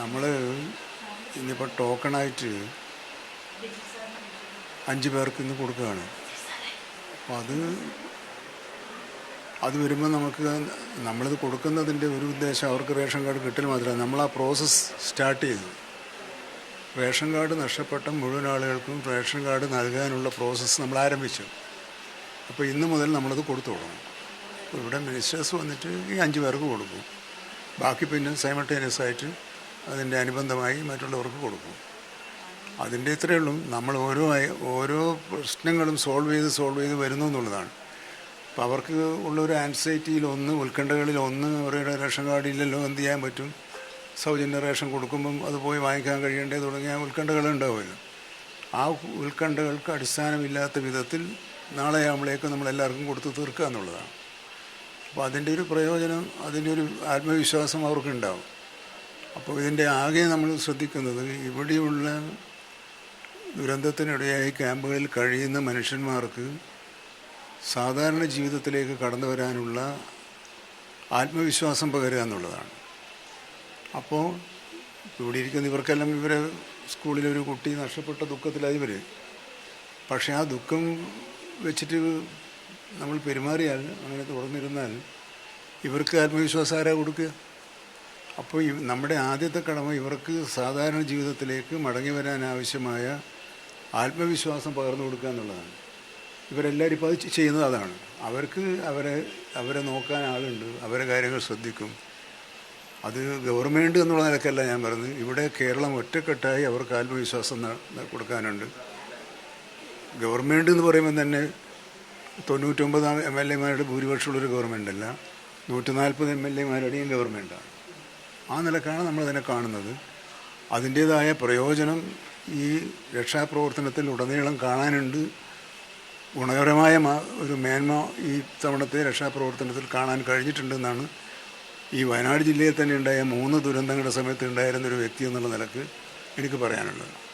നമ്മൾ ഇന്നിപ്പോൾ ടോക്കണായിട്ട് അഞ്ച് പേർക്ക് ഇന്ന് കൊടുക്കുകയാണ്. അപ്പോൾ അത് അത് വരുമ്പോൾ നമുക്ക് നമ്മളിത് കൊടുക്കുന്നതിന്റെ ഒരു ഉദ്ദേശം അവർക്ക് റേഷൻ കാർഡ് കിട്ടൽ മാത്രമല്ല. നമ്മൾ ആ പ്രോസസ്സ് സ്റ്റാർട്ട് ചെയ്തു. റേഷൻ കാർഡ് നഷ്ടപ്പെട്ട മുഴുവൻ ആളുകൾക്കും റേഷൻ കാർഡ് നൽകാനുള്ള പ്രോസസ്സ് നമ്മൾ ആരംഭിച്ചു. അപ്പോൾ ഇന്ന് മുതൽ നമ്മളത് കൊടുത്തു തുടങ്ങും. ഇവിടെ മിനിസ്റ്റേഴ്സ് വന്നിട്ട് ഈ അഞ്ച് പേർക്ക് കൊടുക്കും. ബാക്കി പിന്നെ സൈമൾട്ടേനിയസ് ആയിട്ട് അതിന്റെ അനുബന്ധമായി മറ്റുള്ളവർക്ക് കൊടുക്കും. അതിന്റെ ഇത്രയേ ഉള്ളൂ. നമ്മൾ ഓരോ ഓരോ പ്രശ്നങ്ങളും സോൾവ് ചെയ്ത് സോൾവ് ചെയ്ത് വരുന്നു എന്നുള്ളതാണ്. അപ്പോൾ അവർക്ക് ഉള്ളൊരു ആൻസൈറ്റിയിൽ ഒന്ന് ഉത്കണ്ഠകളിൽ ഒന്ന് അവരുടെ റേഷൻ കാർഡ് ഇല്ലല്ലോ എന്ത് ചെയ്യാൻ പറ്റും? സൗജന്യ റേഷൻ കൊടുക്കുമ്പം അത് പോയി വാങ്ങിക്കാൻ കഴിയണ്ടേ തുടങ്ങിയ ഉത്കണ്ഠകൾ ഉണ്ടാവുമല്ലോ. ആ ഉത്കണ്ഠകൾക്ക് അടിസ്ഥാനമില്ലാത്ത വിധത്തിൽ നാളെ ആവുമ്പോഴേക്കും നമ്മളെല്ലാവർക്കും കൊടുത്ത് തീർക്കുക എന്നുള്ളതാണ്. അപ്പോൾ അതിന്റെ ഒരു പ്രയോജനം അതിന്റെ ഒരു ആത്മവിശ്വാസം അവർക്കുണ്ടാവും. അപ്പോൾ ഇതിന്റെ ആകെ നമ്മൾ ശ്രദ്ധിക്കുന്നത് ഇവിടെയുള്ള ദുരന്തത്തിനിടയായി ക്യാമ്പുകളിൽ കഴിയുന്ന മനുഷ്യന്മാർക്ക് സാധാരണ ജീവിതത്തിലേക്ക് കടന്നു വരാനുള്ള ആത്മവിശ്വാസം പകരുക എന്നുള്ളതാണ്. അപ്പോൾ ഇവിടെ ഇരിക്കുന്ന ഇവർക്കെല്ലാം ഇവരെ സ്കൂളിലൊരു കുട്ടി നഷ്ടപ്പെട്ട ദുഃഖത്തിലായി വരും പക്ഷേ ആ ദുഃഖം വെച്ചിട്ട് നമ്മൾ പെരുമാറിയാൽ അങ്ങനെ തുടർന്നിരുന്നാൽ ഇവർക്ക് ആത്മവിശ്വാസം ആരാ കൊടുക്കുക? അപ്പോൾ നമ്മുടെ ആദ്യത്തെ കടമ ഇവർക്ക് സാധാരണ ജീവിതത്തിലേക്ക് മടങ്ങി വരാൻ ആവശ്യമായ ആത്മവിശ്വാസം പകർന്നു കൊടുക്കുക എന്നുള്ളതാണ്. ഇവരെല്ലാവരും ഇപ്പോൾ അത് ചെയ്യുന്നത് അതാണ്. അവർക്ക് അവരെ അവരെ നോക്കാൻ ആളുണ്ട് അവരെ കാര്യങ്ങൾ ശ്രദ്ധിക്കും. അത് ഗവൺമെന്റ് എന്നുള്ള നിലക്കല്ല ഞാൻ പറയുന്നത് ഇവിടെ കേരളം ഒറ്റക്കെട്ടായി അവർക്ക് ആത്മവിശ്വാസം കൊടുക്കാനുണ്ട്. ഗവൺമെന്റ് എന്ന് പറയുമ്പോൾ തന്നെ തൊണ്ണൂറ്റൊമ്പത് എം എൽ എമാരുടെ ഭൂരിപക്ഷമുള്ളൊരു ഗവൺമെന്റ് അല്ല നൂറ്റി നാൽപ്പത് എം എൽ എമാരുടെയും ഗവൺമെന്റാണ്. ആ നിലക്കാണ് നമ്മളതിനെ കാണുന്നത്. അതിന്റേതായ പ്രയോജനം ഈ രക്ഷാപ്രവർത്തനത്തിൽ ഉടനീളം കാണാനുണ്ട്. ഗുണകരമായ ഒരു മേന്മ ഈ തവണത്തെ രക്ഷാപ്രവർത്തനത്തിൽ കാണാൻ കഴിഞ്ഞിട്ടുണ്ടെന്നാണ്. ഈ വയനാട് ജില്ലയിൽ തന്നെ ഉണ്ടായ മൂന്ന് ദുരന്തങ്ങളുടെ സമയത്ത് ഉണ്ടായിരുന്നൊരു വ്യക്തി എന്നുള്ള നിലയ്ക്ക് എനിക്ക് പറയാനുള്ളത്.